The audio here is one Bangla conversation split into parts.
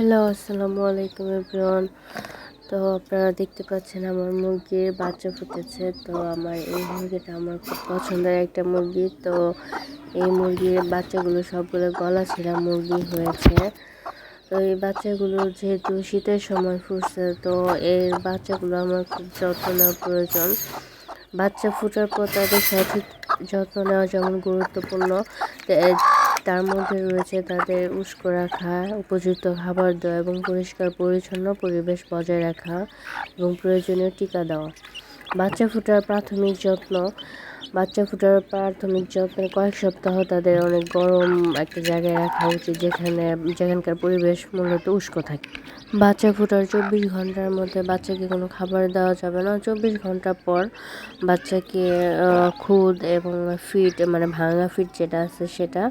হ্যালো, আসসালামু আলাইকুম এভরিওয়ান। তো আপনারা দেখতে পাচ্ছেন আমার মুরগির বাচ্চা ফুটেছে। তো আমার এই মুরগিটা আমার খুব পছন্দের একটা মুরগি। তো এই মুরগির বাচ্চাগুলো সবগুলো গলা ছেঁড়া মুরগি হয়েছে। তো এই বাচ্চাগুলো যেহেতু শীতের সময় ফুটছে, তো এর বাচ্চাগুলো আমার খুব যত্ন নেওয়া প্রয়োজন। বাচ্চা ফুটার পর তাদের সঠিক যত্ন নেওয়া যেমন গুরুত্বপূর্ণ তার মধ্যে রয়েছে তাদের উস্কো রাখা, উপযুক্ত খাবার দেওয়া এবং পরিষ্কার পরিচ্ছন্ন পরিবেশ বজায় রাখা এবং প্রয়োজনীয় টিকা দেওয়া। বাচ্চা ফোটার প্রাথমিক যত্ন, বাচ্চা ফুটার প্রাথমিক যত্নে কয়েক সপ্তাহ তাদের অনেক গরম একটা জায়গায় রাখা উচিত যেখানে, যেখানকার পরিবেশ মূলত উষ্ক থাকে। বাচ্চা ফোটার চব্বিশ ঘণ্টার মধ্যে বাচ্চাকে কোনো খাবার দেওয়া যাবে না। চব্বিশ ঘণ্টা পর বাচ্চাকে খুদ এবং ফিট মানে ভাঙা ফিট যেটা আছে সেটা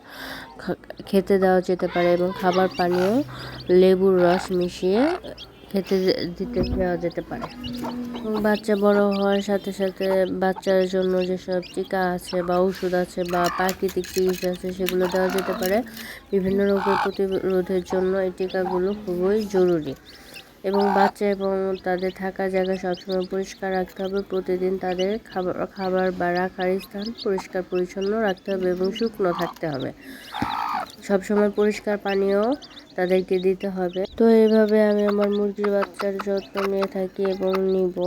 খেতে দেওয়া যেতে পারে এবং খাবার পানীয় লেবুর রস মিশিয়ে খেতে দিতে দেওয়া যেতে পারে। বাচ্চা বড় হওয়ার সাথে সাথে বাচ্চার জন্য যেসব টিকা আছে বা ওষুধ আছে বা প্রাকৃতিক চিকিৎসা আছে, সেগুলো দেওয়া যেতে পারে। বিভিন্ন রোগের প্রতিরোধের জন্য এই টিকাগুলো খুবই জরুরি। এবং বাচ্চা এবং তাদের থাকার জায়গা সবসময় পরিষ্কার রাখতে হবে। প্রতিদিন তাদের খাবার খাবার বা রাখার স্থান পরিষ্কার, পরিচ্ছন্ন রাখতে হবে এবং শুকনো থাকতে হবে। সবসময় পরিষ্কার পানীয় তাদেরকে দিতে হবে। তো এইভাবে আমি আমার মুরগির বাচ্চার যত্ন নিয়ে থাকি এবং নিব।